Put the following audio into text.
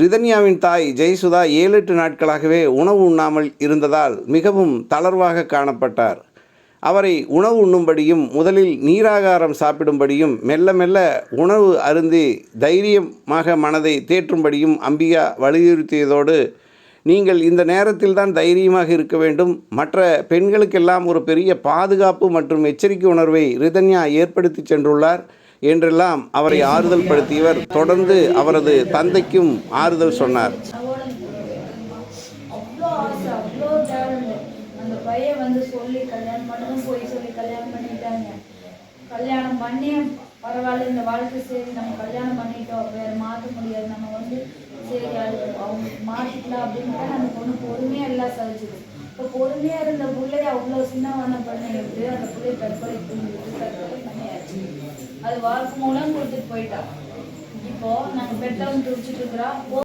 ரிதன்யாவின் தாய் ஜெயசுதா ஏழு எட்டு நாட்களாகவே உணவு உண்ணாமல் இருந்ததால் மிகவும் தளர்வாக காணப்பட்டார். அவரை உணவு உண்ணும்படியும் முதலில் நீராகாரம் சாப்பிடும்படியும் மெல்ல மெல்ல உணவு அருந்தி தைரியமாக மனதை தேற்றும்படியும் அம்பிகா வலியுறுத்தியதோடு நீங்கள் இந்த நேரத்தில் தான் தைரியமாக இருக்க வேண்டும். மற்ற பெண்களுக்கெல்லாம் ஒரு பெரிய பாதுகாப்பு மற்றும் எச்சரிக்கை உணர்வை ரிதன்யா ஏற்படுத்தி சென்றுள்ளார். என்றெல்லாம் அவரை ஆறுதல் படுத்தியவர் தொடர்ந்து அவரது தந்தைக்கும் ஆறுதல் சொன்னார். அவ்வளோ அவ்வளோ அந்த பையன் வந்து சொல்லி கல்யாணம் போய் சொல்லி கல்யாணம் பண்ணிட்டாங்க. கல்யாணம் பண்ணி பரவாயில்ல இந்த வாழ்க்கை சரி நம்ம கல்யாணம் பண்ணிட்டோம். வேற மாற்ற முடியாது. நம்ம வந்து சரி அது அவங்க மாற்றிக்கலாம் அப்படின்ட்டு அந்த பொண்ணு பொறுமையாக எல்லாம் சகிச்சுது இப்போ பொறுமையாக இருந்த பிள்ளைய அவ்வளோ சின்ன வண்ண பண்ணி எப்படியோ அந்த பிள்ளைய தற்கொலை தற்கொலை பண்ணியாச்சு. அது வாழ்க்கை மூலம் கொடுத்துட்டு போயிட்டா. இப்போ நாங்கள் பெட்டவன் துடிச்சிட்டு இருக்கிறோம்